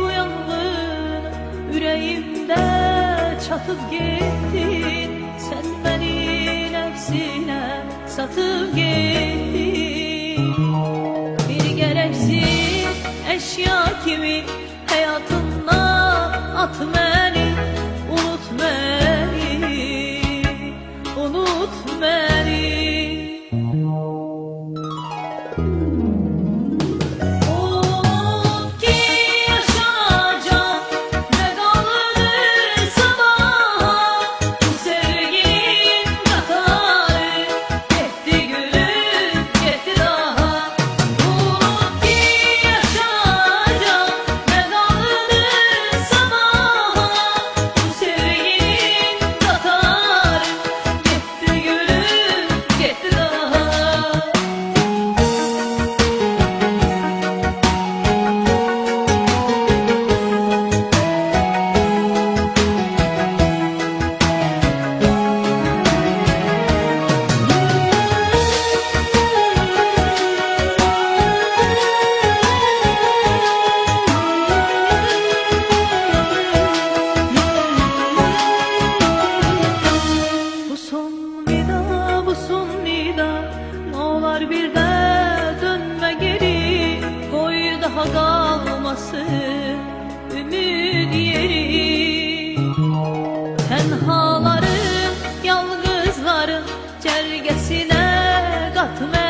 bu yangın Yüreğimde çatıp gittin. Sen beni nefsine satıp gittin. Bir gereksiz eşya kimi Hayatına at beni Unut beni Unut beni. Var bir de dönme geri Koy daha kalmasın Ümit yeri. Tenhaların Yalnızların Cergesine katma